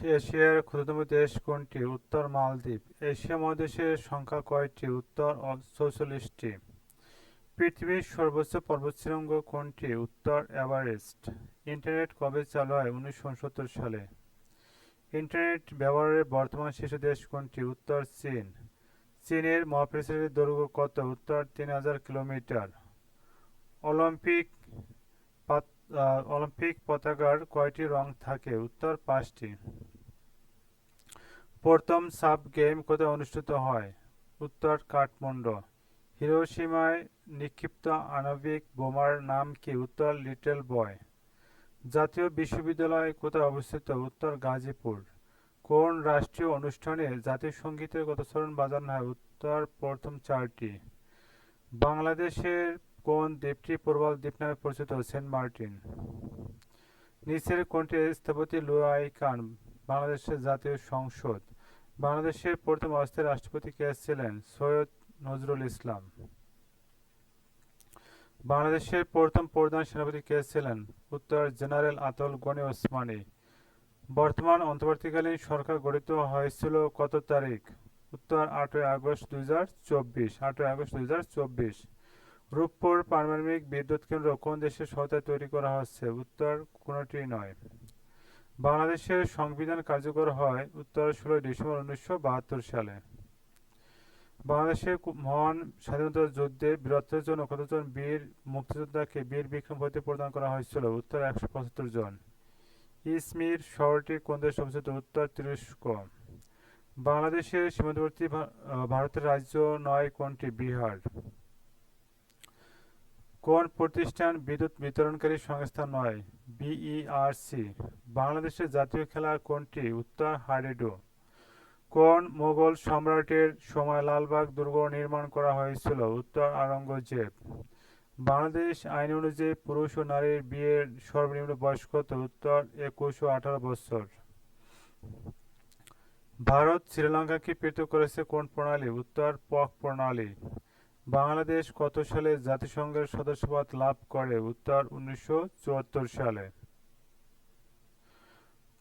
এশিয়ার ক্ষুদ্রতম দেশ কোনটি? উত্তর মালদ্বীপ। এশিয়া মহাদেশের সংখ্যা কয়টি? উত্তর চৌচল্লিশটি। পৃথিবীর সর্বোচ্চ পর্বতশৃঙ্গ কোনটি? উত্তর এভারেস্ট। ইন্টারনেট কবে চালু হয়? উনিশশো উনসত্তর সালে। ইন্টারনেট ব্যবহারের বর্তমান শীর্ষ দেশ কোনটি? উত্তর চীন। চীনের মহাপৃথিবীর দৈর্ঘ্য কত? উত্তর তিন হাজার কিলোমিটার। অলিম্পিক অলিম্পিক পতাকার কয়টি রং থাকে? উত্তর পাঁচটি। প্রথম সাব গেম কোথায় অনুষ্ঠিত হয়? উত্তর কাঠমান্ডু। হিরোশিমায় নিক্ষিপ্ত আণবিক বোমার নাম কি? উত্তর, লিটল বয়। জাতীয় বিশ্ববিদ্যালয় কোথায় অবস্থিত? উত্তর, গাজীপুর। কোন রাষ্ট্রীয় অনুষ্ঠানে জাতীয় সঙ্গীতের কথোচ্চারণ বাজানো হয়? উত্তর, প্রথম চারটি। বাংলাদেশের কোন দ্বীপটি প্রবাল দ্বীপ নামে পরিচিত? Saint Martin. নিচের কোনটি স্থপতি লুয়াই খান? বাংলাদেশের জাতীয় সংসদ। বাংলাদেশের প্রথম অস্থায়ী রাষ্ট্রপতি কে ছিলেন? সৈয়দ নজরুল ইসলাম। বাংলাদেশের প্রথম প্রধান সেনাপতি কে ছিলেন? উত্তর জেনারেল আতল গনি ওসমানী। বর্তমান অন্তর্বর্তীকালীন সরকার গঠিত হয়েছিল কত তারিখ? উত্তর আটই আগস্ট দুই হাজার চব্বিশ। আটই আগস্ট দুই হাজার চব্বিশ। রূপপুর পারমাণবিক বিদ্যুৎ কেন্দ্র কোন দেশের সহায়তায় তৈরি করা হচ্ছে? উত্তর কোনটি নয়। বাংলাদেশের সংবিধান কার্যকর হয় উত্তর ষোলোই ডিসেম্বর উনিশশো বাহাত্তর সালে। বাংলাদেশের মহান স্বাধীনতা যুদ্ধে বীরত্বের জন্য কতজন বীর মুক্তিযোদ্ধাকে বীর বিক্রম হতে প্রদান করা হয়েছিল? উত্তর একশো পঁচাত্তর জন। ইসমির শহরটি কোন দেশে অবস্থিত? উত্তর তুরস্ক। বাংলাদেশের সীমান্তবর্তী ভারতের রাজ্য নয়, কোনটি? বিহার। কোন প্রতিষ্ঠান বিদ্যুৎ বিতরণকারী সংস্থা নয়? বিইআরসি বাংলাদেশের জাতীয় খেলা কোনটি? উত্তর হাডুডু কোন মোগল সম্রাটের সময় লালবাগ দুর্গ নির্মাণ করা হয়েছিল? উত্তর, আওরঙ্গজেব। বাংলাদেশ আইন অনুযায়ী পুরুষ ও নারীর বিয়ের সর্বনিম্ন বয়স কত? উত্তর, একুশ ও আঠারো বছর। ভারত, শ্রীলঙ্কাকে পৃথক করেছে কোন প্রণালী? উত্তর, পক প্রণালী। বাংলাদেশ কত সালে জাতিসংঘের সদস্যপদ লাভ করে? উত্তর, উনিশশো চুয়াত্তর সালে।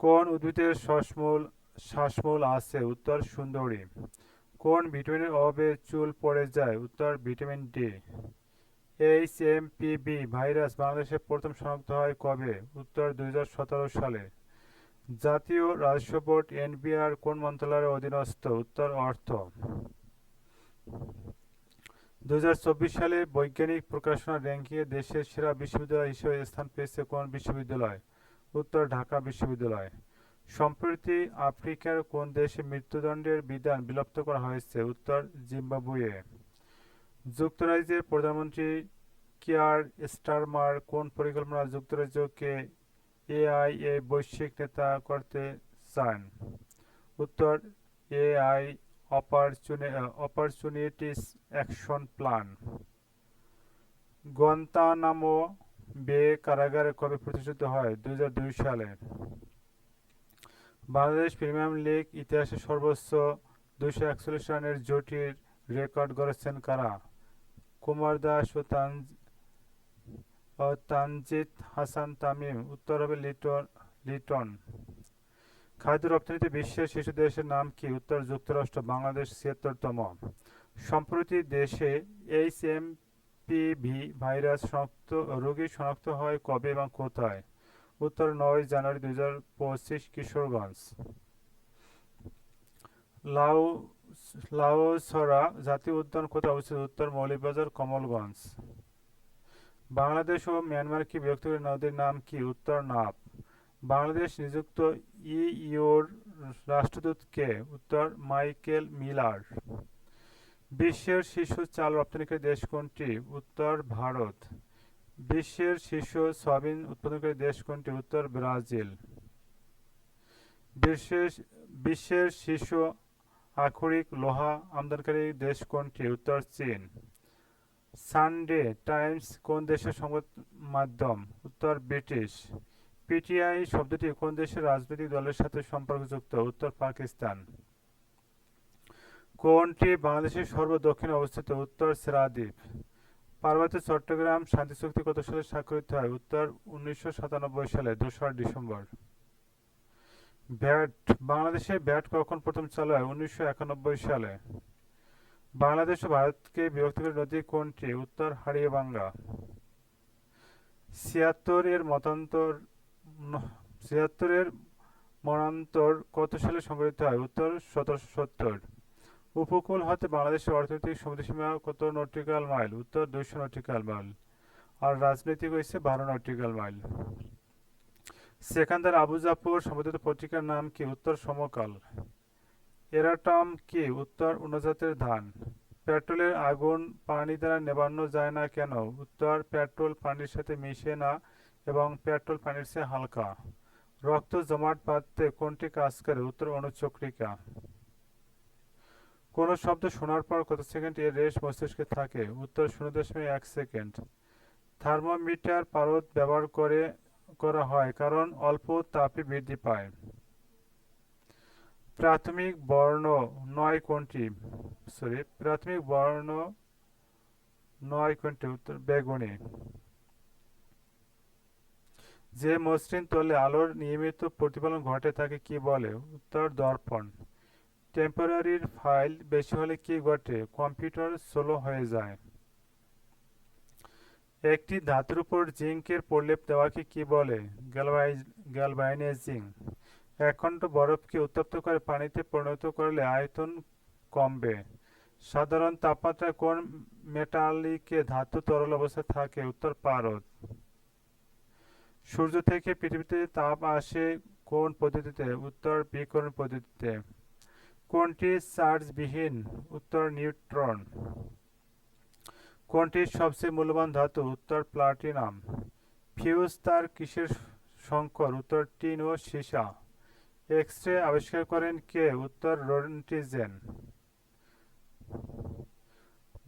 কোন উদ্ভিদের শ্বাসমূল শ্বাসমূল আছে? উত্তর, সুন্দরী। কোন ভিটামিনের অভাবে চুল পড়ে যায়? উত্তর, vitamin D. H M PV virus বাংলাদেশে প্রথম শনাক্ত হয় কবে? উত্তর, দুই হাজার সতেরো সালে। জাতীয় রাজস্ব বোর্ড এনবিআর কোন মন্ত্রণালয়ের অধীনস্থ? উত্তর, অর্থ। দু হাজার চব্বিশ সালে বৈজ্ঞানিক প্রকাশনা র্যাঙ্কিংয়ে দেশের সেরা বিশ্ববিদ্যালয় হিসেবে স্থান পেয়েছে কোন বিশ্ববিদ্যালয়? উত্তর, ঢাকা বিশ্ববিদ্যালয়। সম্প্রতি আফ্রিকার কোন দেশে মৃত্যুদণ্ডের বিধান বিলুপ্ত করা হয়েছে? উত্তর, জিম্বাবুয়ে। যুক্তরাজ্যের প্রধানমন্ত্রী কিয়ার স্টারমার কোন পরিকল্পনা যুক্তরাজ্যকে এআই এ বৈশ্বিক নেতা করতে চান? উত্তর, AI opportunities action plan. Guantanamo Bay কারাগারে কবে প্রতিষ্ঠিত হয়? দুই সালে। বাংলাদেশ প্রিমিয়ার লিগ ইতিহাসে সর্বোচ্চ দুইশো একচল্লিশ রানের জুটির রেকর্ড গড়েছেন কারা? কুমার দাস ও তানজ, ও হাসান তামিম। উত্তর হবে লিটন লিটন। খাদ্য রপ্তানিতে বিশ্বের শীর্ষ দেশের নাম কি? উত্তর, যুক্তরাষ্ট্র, বাংলাদেশ, ছিয়াত্তরতম। সম্প্রতি দেশে এইচ এম পিভি ভাইরাস শনাক্ত, রোগী শনাক্ত হয় কবে এবং কোথায়? উত্তর, নয় জানুয়ারি দুই হাজার পঁচিশ, কিশোরগঞ্জ। লাউ লাউছড়া জাতীয় উদ্যান কোথায় অবস্থিত? উত্তর, মৌলিকবাজার, কমলগঞ্জ। বাংলাদেশ ও মিয়ানমার কি করে নদীর নাম কি? উত্তর, নাপ। বাংলাদেশ নিযুক্ত ইইউর রাষ্ট্রদূত কে উত্তর মাইকেল মিলার। বিশ্বের শীর্ষ চাল রপ্তানিকারী দেশ কোনটি? উত্তর ভারত। বিশ্বের শীর্ষ সয়াবিন উৎপাদনকারী দেশ কোনটি? উত্তর ব্রাজিল। বিশ্বের বিশ্বের শীর্ষ আক্ষরিক লোহা আমদানিকারী দেশ কোনটি? উত্তর চীন। সানডে টাইমস কোন দেশের সংবাদ মাধ্যম? উত্তর ব্রিটিশ। পিটিআই শব্দটি কোন দেশের রাজনৈতিক দলের সাথে সম্পর্কযুক্ত, উত্তর পাকিস্তান। কোনটি বাংলাদেশের সর্বদক্ষিণে অবস্থিত? উত্তর সেরাদ্বীপ। পার্বত্য চট্টগ্রাম শান্তি চুক্তি কত সালে স্বাক্ষরিত হয়? উত্তর উনিশশো সাতানব্বই সালে, দোসরা ডিসেম্বর। ব্যাট। বাংলাদেশে ব্যাট কখন প্রথম চালু হয়? উনিশশো একানব্বই সালে। বাংলাদেশ ও ভারতকে বিভক্তিকারী নদী কোনটি? উত্তর হারিয়ে বাংলা। ছিয়াত্তর এর মতান্তর ছিয়াত্তর এর মনান্তর কত সালে সংঘটিত হয়? উত্তর, সতেরোশো সত্তর। উপকূল হতে বাংলাদেশের অর্থনৈতিক সমুদ্রসীমা কত নটিক্যাল মাইল? উত্তর, দুইশো নটিক্যাল মাইল। আর রাজনৈতিক হয়েছে বারো নটিক্যাল মাইল। সেখানদার আবু জাফর সম্বোধিত পত্রিকার নাম কি? উত্তর, সমকাল। এরাটম কি? উত্তর উনজাতের ধান। পেট্রোলের আগুন পানি দ্বারা নেবানো যায় না কেন? উত্তর, পেট্রোল পানির সাথে মিশে না এবং পেট্রোল পানির চেয়ে হালকা। রক্ত জমাট বাঁধতে কোনটি কাজ করে? উত্তর অনুচক্রিকা কোনো শব্দ শোনার পর কত সেকেন্ড এর রেশ মস্তিষ্কে থাকে? উত্তর, শূন্য দশমিক এক সেকেন্ড। থার্মোমিটার পারদ ব্যবহার করে, করা হয় কারণ অল্প তাপে বৃদ্ধি পায়। প্রাথমিক বর্ণ নয় কোনটি? সরি, প্রাথমিক বর্ণ নয় কোনটি? উত্তর, বেগুনি। যে মসৃণ তলে আলোর নিয়মিত প্রতিফলন ঘটে তাকে কি বলে? উত্তর, দর্পণ। টেম্পোরারির ফাইল বেশি হলে কি ঘটে? কম্পিউটার স্লো হয়ে যায়। একটি ধাতুর উপর জিঙ্কের প্রলেপ দেওয়াকে কি বলে? গ্যালভাইনাইজিং এক খণ্ড বরফকে উত্তপ্ত করে পানিতে পরিণত করলে আয়তন কমবে। সাধারণ তাপমাত্রা কোন মেটালিকে ধাতু তরল অবস্থায় থাকে? উত্তর, পারদ। সূর্য থেকে পৃথিবীতে তাপ আসে কোন পদ্ধতিতে? উত্তর বিকরণ পদ্ধতিতে? কোনটি চার্জবিহীন? উত্তর, নিউট্রন। কোনটি সবচেয়ে মূল্যবান ধাতু? উত্তর, প্লাটিনাম। ফিউজ তার কিসের সংকর? উত্তর, টিন ও সীসা। এক্স রে আবিষ্কার করেন কে? উত্তর, রন্টিজেন।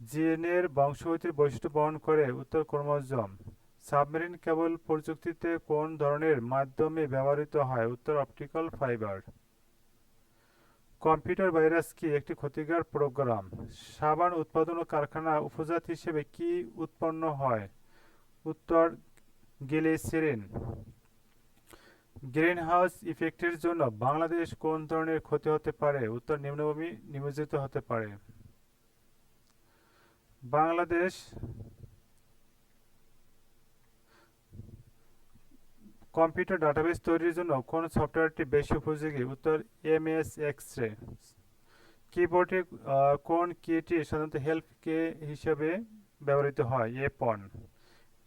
জিনের বংশগতির বৈশিষ্ট্য বহন করে। উত্তর, ক্রোমোজোম। সাবমেরিন কেবল প্রযুক্তিতে কোন ধরনের মাধ্যমে ব্যবহৃত হয়? উত্তর, অপটিক্যাল ফাইবার। কম্পিউটার ভাইরাস কি একটি ক্ষতিকর প্রোগ্রাম? সাবান উৎপাদন ও কারখানা উপজাত হিসেবে কি উৎপন্ন হয়? উত্তর, গ্লিসেরিন। গ্রিনহাউস ইফেক্টের জন্য বাংলাদেশ কোন ধরনের ক্ষতি হতে পারে? উত্তর, নিম্নভূমি নিমজ্জিত হতে পারে। বাংলাদেশ কম্পিউটার ডাটাবেস তৈরির জন্য কোন সফটওয়্যারটি বেশি উপযোগী? উত্তর এম এস এক্সরে। কিবোর্ডে কোন কিটি সাধারণত হেল্প কে হিসেবে ব্যবহৃত হয়? এ পন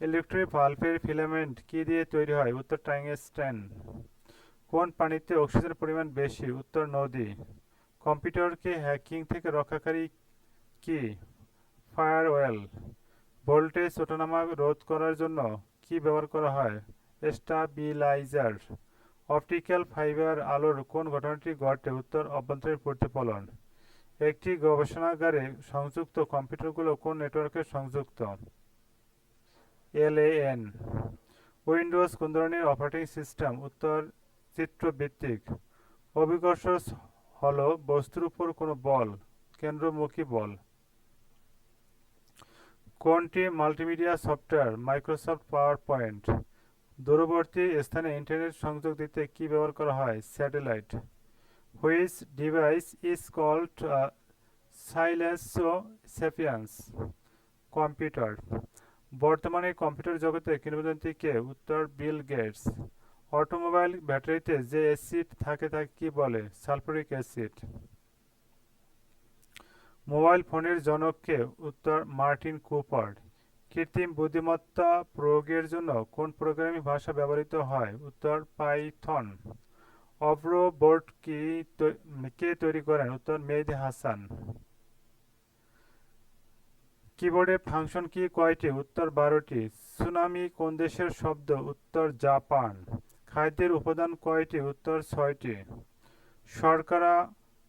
ইলেকট্রিক ভালভের ফিলামেন্ট কি দিয়ে তৈরি হয়? উত্তর টাইংস্টেন কোন পানিতে অক্সিজেনের পরিমাণ বেশি? উত্তর, নদী। কম্পিউটারকে হ্যাকিং থেকে রক্ষাকারী কি? ফায়ারওয়েল। ভোল্টেজ ওঠানামা রোধ করার জন্য কি ব্যবহার করা হয়? স্টাবিলাইজার। অপটিক্যাল ফাইবার আলোর কোন ঘটনাটি ঘটে? উত্তর, অভ্যন্তরীণ প্রতিফলন। একটি গবেষণাগারে সংযুক্ত কম্পিউটারগুলো কোন নেটওয়ার্কে সংযুক্ত? এলএএন। উইন্ডোজ কোন ধরনের অপারেটিং সিস্টেম। উত্তর, চিত্রভিত্তিক। অভিকর্ষ হল বস্তুর উপর কোনো বল, কেন্দ্রমুখী বল। কোনটি multimedia software? Microsoft PowerPoint দূরবর্তী স্থানে ইন্টারনেট সংযোগ দিতে কি ব্যবহার করা হয়? Satellite which device is called silicon sapiens computer বর্তমানে কম্পিউটার জগতে কিংবদন্তি কে উত্তর বিল গেটস অটোমোবাইল ব্যাটারিতে যে অ্যাসিড থাকে তাকে কি বলে? সালফুরিক অ্যাসিড মোবাইল ফোনের জনককে উত্তর মার্টিন কুপার কৃত্রিম বুদ্ধিমত্তা প্রয়োগের জন্য কোন প্রোগ্রামিং ভাষা ব্যবহৃত হয়? উত্তর, পাইথন। অব্র বোর্ড কি কে তৈরি করেন? উত্তর, মেহেদি হাসান। কিবোর্ডে ফাংশন কি কয়টি? উত্তর, বারোটি। সুনামি কোন দেশের শব্দ? উত্তর, জাপান। খাদ্যের উপাদান কয়টি? উত্তর, ছয়টি। শর্করা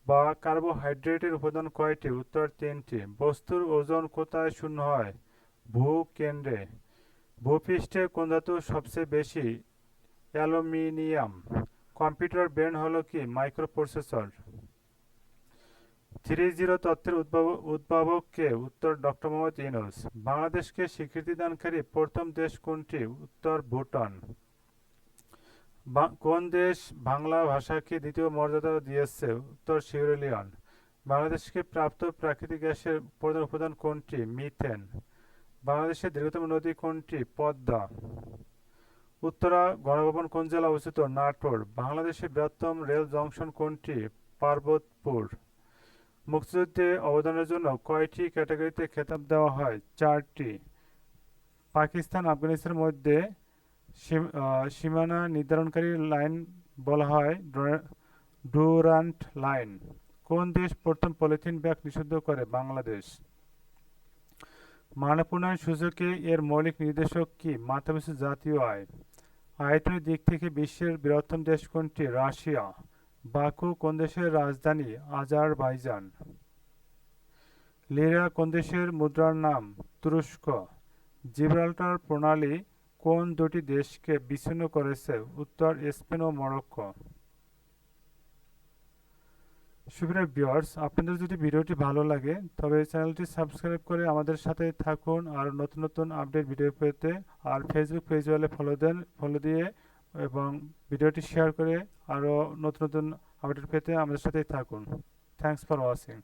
বা কার্বোহাইড্রেটের উপাদান কয়টি? উত্তর, তিনটি। বস্তুর ওজন কোথায় শূন্য হয়? ভূকেন্দ্রে। ভূপৃষ্ঠে কোন ধাতু সবচেয়ে বেশি অ্যালুমিনিয়াম। কম্পিউটার ব্রেন হলো কি? মাইক্রোপ্রসেসর। থ্রি জিরো তত্ত্বের উদ্ভাবক কে উত্তর ডক্টর মোহাম্মদ ইউনুস। বাংলাদেশকে স্বীকৃতি দানকারী প্রথম দেশ কোনটি? উত্তর ভুটান। কোন দেশ বাংলা ভাষাকে দ্বিতীয় মর্যাদা দিয়েছে? উত্তর সিয়েরা বাংলাদেশকে প্রাপ্ত প্রাকৃতিক গ্যাসের প্রধান উপাদান কোনটি? মিথেন। বাংলাদেশের দীর্ঘতম নদী কোনটি? পদ্মা। উত্তরা গণভবন কোন জেলা অবস্থিত? নাটোর। বাংলাদেশের বৃহত্তম রেল জংশন কোনটি? পার্বতপুর। মুক্তিযুদ্ধে অবদানের জন্য কয়টি ক্যাটাগরিতে খেতাব দেওয়া হয়? চারটি। পাকিস্তান, আফগানিস্তানের মধ্যে সীমানা নির্ধারণকারী লাইন বলা হয়, ডুরা- ডুরান্ট লাইন। কোন দেশ প্রথম পলিথিন ব্যাগ নিষিদ্ধ করে? বাংলাদেশ। মানব উন্নয়ন সূচকে এর মৌলিক নির্দেশক কি? মাথাপিছু জাতীয় আয়। আয়তনের দিক থেকে বিশ্বের বৃহত্তম দেশ কোনটি? রাশিয়া। বাকু কোন দেশের রাজধানী? আজারবাইজান। লিরা কোন দেশের মুদ্রার নাম? তুরস্ক। জিব্রাল্টার প্রণালী কোন দুটি দেশকে বিচ্ছিন্ন করেছে? উত্তর স্পেন ও মরক্কো। সুপ্রিয় ভিউয়ার্স। আপনাদের যদি ভিডিওটি ভালো লাগে, তবে চ্যানেলটি সাবস্ক্রাইব করে আমাদের সাথে থাকুন আর নতুন নতুন আপডেট ভিডিও পেতে আর ফেসবুক পেজ হলে ফলো দেন ফলো দিয়ে এবং ভিডিওটি শেয়ার করে আরও নতুন নতুন আপডেট পেতে আমাদের সাথেই থাকুন। Thanks for watching